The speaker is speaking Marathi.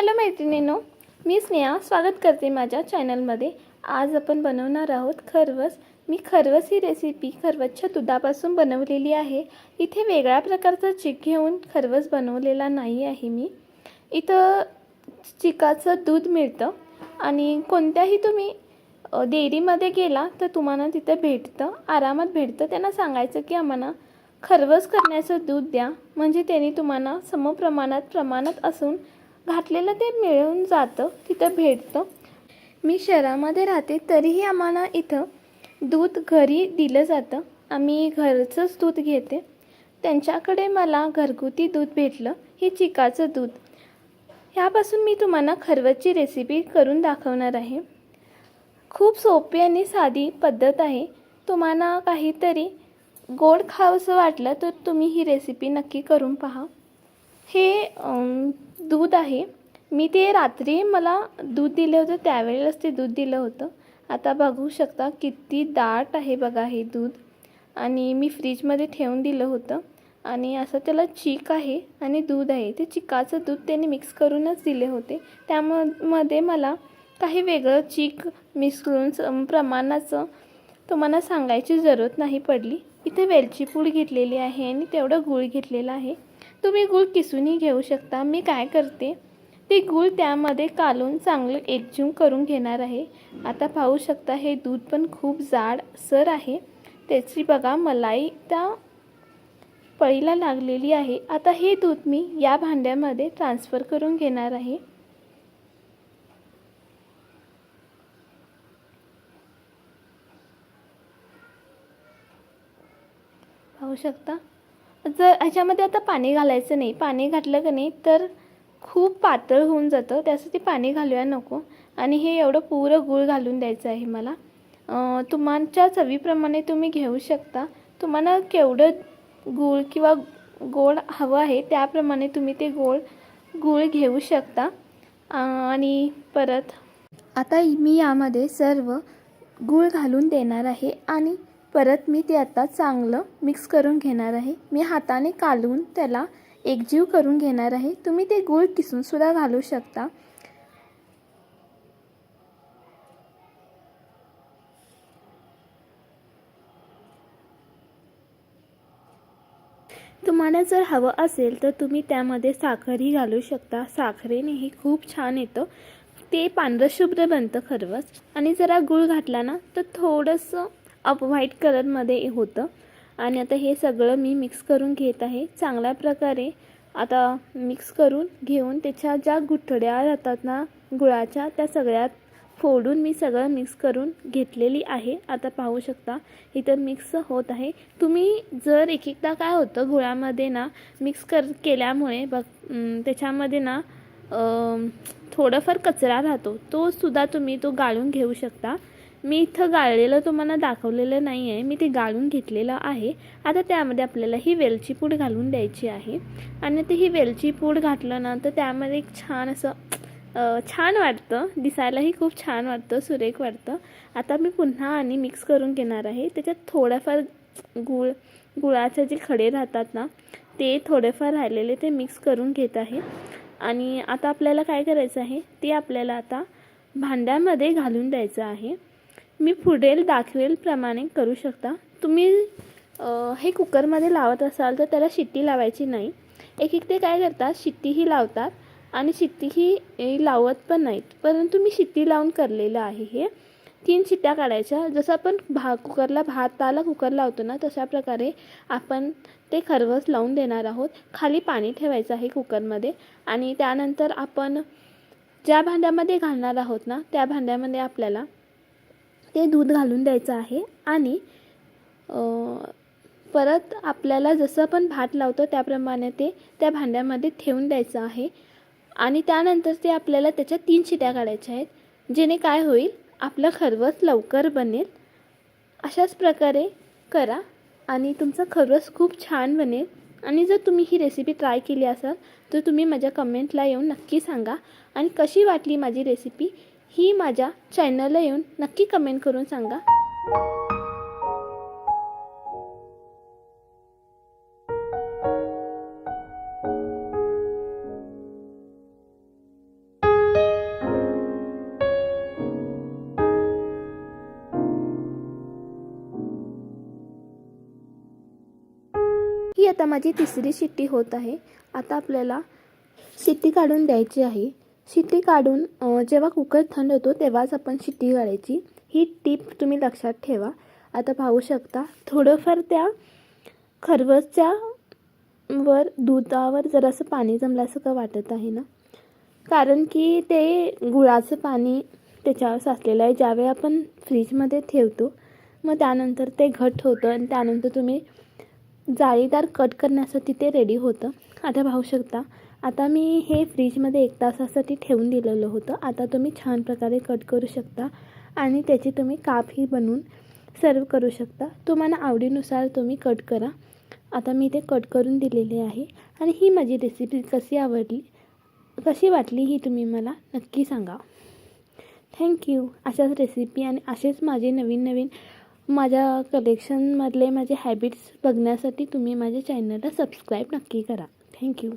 हॅलो मैत्रिणीनो मी स्नेहा स्वागत करते माझ्या चॅनलमध्ये. आज आपण बनवणार आहोत खरवस. मी खरवस ही रेसिपी खरवसच्या दुधापासून बनवलेली आहे. इथे वेगळ्या प्रकारचा चिक घेऊन खरवस बनवलेला नाही आहे मी. इथं चिकाचं दूध मिळतं आणि कोणत्याही तुम्ही डेअरीमध्ये गेला तर तुम्हाला तिथं भेटतं आरामात भेटतं. त्यांना सांगायचं की आम्हाला खरवस करण्याचं दूध द्या. म्हणजे त्यांनी तुम्हाला समप्रमाणात प्रमाणात असून घातलेलं ते मिळून जातं तिथं भेटतं. मी शहरामध्ये राहते तरीही आम्हाला इथं दूध घरी दिलं जातं. आम्ही घरचंच दूध घेते. त्यांच्याकडे मला घरगुती दूध भेटलं हे चिकाचं दूध. ह्यापासून मी तुम्हाला खरवतची रेसिपी करून दाखवणार आहे. खूप सोपी आणि साधी पद्धत आहे. तुम्हाला काहीतरी गोड खावंसं वाटलं तर तुम्ही ही रेसिपी नक्की करून पहा. हे दूध आहे. मी ते रात्री मला दूध दिलं होतं त्यावेळेलाच ते दूध दिलं होतं. आता बघू शकता किती दाट आहे बघा हे दूध. आणि मी फ्रीजमध्ये ठेवून दिलं होतं. आणि असं त्याला चीक आहे आणि दूध आहे. ते चिकाचं दूध त्याने मिक्स करूनच दिले होते. त्यामध्ये मला काही वेगळं चीक मिसळून प्रमाणाचं तुम्हाला सांगायची जरूरत नाही पडली. इथे वेलची पूड घेतलेली आहे आणि तेवढं गूळ घेतलेलं आहे. तुम्ही गूळ किसूनही घेऊ शकता. मी काय करते? ते गूळ त्यामध्ये कालून चांगलं एकजीव करून घेणार आहे. आता पाहू शकता हे दूध पण खूप जाड सर आहे. त्याची बघा मलाई त्या पळीला लागलेली आहे. आता हे दूध मी या भांड्यामध्ये ट्रान्सफर करून घेणार आहे. पाहू शकता? जर ह्याच्यामध्ये आता पाणी घालायचं नाही पाणी घातलं का नाही तर खूप पातळ होऊन जातं. त्यासाठी पाणी घालूया नको. आणि हे एवढं पुरं गूळ घालून द्यायचं आहे मला. तुमच्या चवीप्रमाणे तुम्ही घेऊ शकता. तुम्हाला केवढं गूळ किंवा गोड हवं आहे त्याप्रमाणे तुम्ही ते गोड गूळ घेऊ शकता. आणि परत आता मी यामध्ये सर्व गूळ घालून देणार आहे. आणि परत मी ते आता चांगलं मिक्स करून घेणार आहे. मी हाताने कालवून त्याला एकजीव करून घेणार आहे. तुम्ही ते गूळ किसूनसुद्धा घालू शकता. तुम्हाला जर हवं असेल तर तुम्ही त्यामध्ये साखरही घालू शकता. साखरेनेही खूप छान येतं. ते पांढरं शुभ्र बनतं खरवस आणि जरा गूळ घातला ना तर थोडंसं अप व्हाईट कलरमध्ये होतं. आणि आता हे सगळं मी मिक्स करून घेत आहे. चांगल्या प्रकारे आता मिक्स करून घेऊन त्याच्या ज्या गुठड्या राहतात ना गुळाच्या त्या सगळ्यात फोडून मी सगळं मिक्स करून घेतलेली आहे. आता पाहू शकता इथं मिक्स होत आहे. तुम्ही जर एक एकदा काय होतं गुळामध्ये ना मिक्स कर केल्यामुळे बघ त्याच्यामध्ये ना थोडाफार थोडंफार कचरा राहतो. तो सुद्धा तुम्ही तो गाळून घेऊ शकता. मी इथं गाळलेलं तुम्हाला दाखवलेलं नाही आहे मी ते गाळून घेतलेलं आहे. आता त्यामध्ये आपल्याला ही वेलची पूड घालून द्यायची आहे. आणि ते ही वेलची पूड घातलं ना तर त्यामध्ये एक छान असं छान वाटतं. दिसायलाही खूप छान वाटतं सुरेख वाटतं. आता मी पुन्हा आणि मिक्स करून घेणार आहे. त्याच्यात थोडाफार गुळ गुळाचे जे खडे राहतात ना ते थोडेफार राहिलेले ते मिक्स करून घेत आहे. आणि आता आपल्याला काय करायचं आहे? ते आपल्याला आता भांड्यामध्ये घालून द्यायचं आहे. मी पुढेल दाखवेल प्रमाणे करू शकता. तुम्ही हे कुकरमध्ये लावत असाल तर त्याला शिट्टी लावायची नाही. एक एक ते काय करतात शिट्टीही लावतात आणि शिट्टीही लावत पण नाहीत. परंतु मी शिट्टी लावून करलेलं आहे हे. तीन शिट्ट्या काढायच्या. जसं आपण भा कुकरला भाताला कुकर लावतो ना तशा प्रकारे आपण ते खरवस लावून देणार आहोत. खाली पाणी ठेवायचं आहे कुकरमध्ये आणि त्यानंतर आपण ज्या भांड्यामध्ये घालणार आहोत ना त्या भांड्यामध्ये आपल्याला ते दूध घालून द्यायचं आहे आणि परत आपल्याला जसं आपण भात लावतो त्याप्रमाणे ते त्या भांड्यामध्ये ठेवून द्यायचं आहे आणि त्यानंतर ते आपल्याला त्याच्या तीन शिट्या काढायच्या आहेत जेणे काय होईल आपलं खरवस लवकर बनेल. अशाच प्रकारे करा आणि तुमचं खरवस खूप छान बनेल. आणि जर तुम्ही ही रेसिपी ट्राय केली असाल तर तुम्ही माझ्या कमेंटला येऊन नक्की सांगा. आणि कशी वाटली माझी रेसिपी ही माझ्या चॅनलला येऊन नक्की कमेंट करून सांगा. ही आता माझी तिसरी शिट्टी होत आहे. आता आपल्याला शिट्टी काढून द्यायची आहे. शिट्टी काढून जेव्हा कुकर थंड होतो तेव्हाच आपण शिट्टी काढायची ही टीप तुम्ही लक्षात ठेवा. आता पाहू शकता थोडंफार त्या खरवसच्या वर दुधावर जरासं पाणी जमल्यासारखं वाटत आहे ना? कारण की ते गुळाचं पाणी त्याच्यावर साचलेलं आहे ज्यावेळी आपण फ्रीजमध्ये ठेवतो मग त्यानंतर ते घट होतं आणि त्यानंतर तुम्ही जाळीदार कट करण्यासाठी ते रेडी होतं. आता पाहू शकता आता मी हे फ्रीजमध्ये एक तासासाठी ठेवून दिलेलं होतं. आता तुम्ही छान प्रकारे कट करू शकता आणि त्याची तुम्ही कापही बनवून सर्व करू शकता. तुम्हाला आवडीनुसार तुम्ही कट करा. आता मी ते कट करून दिलेले आहे आणि ही माझी रेसिपी कशी आवडली कशी वाटली ही तुम्ही मला नक्की सांगा. थँक्यू अशाच रेसिपी आणि असेच माझे नवीन नवीन माझ्या कलेक्शनमधले माझे हॅबिट्स बघण्यासाठी तुम्ही माझ्या चॅनलला सबस्क्राईब नक्की करा. थँक्यू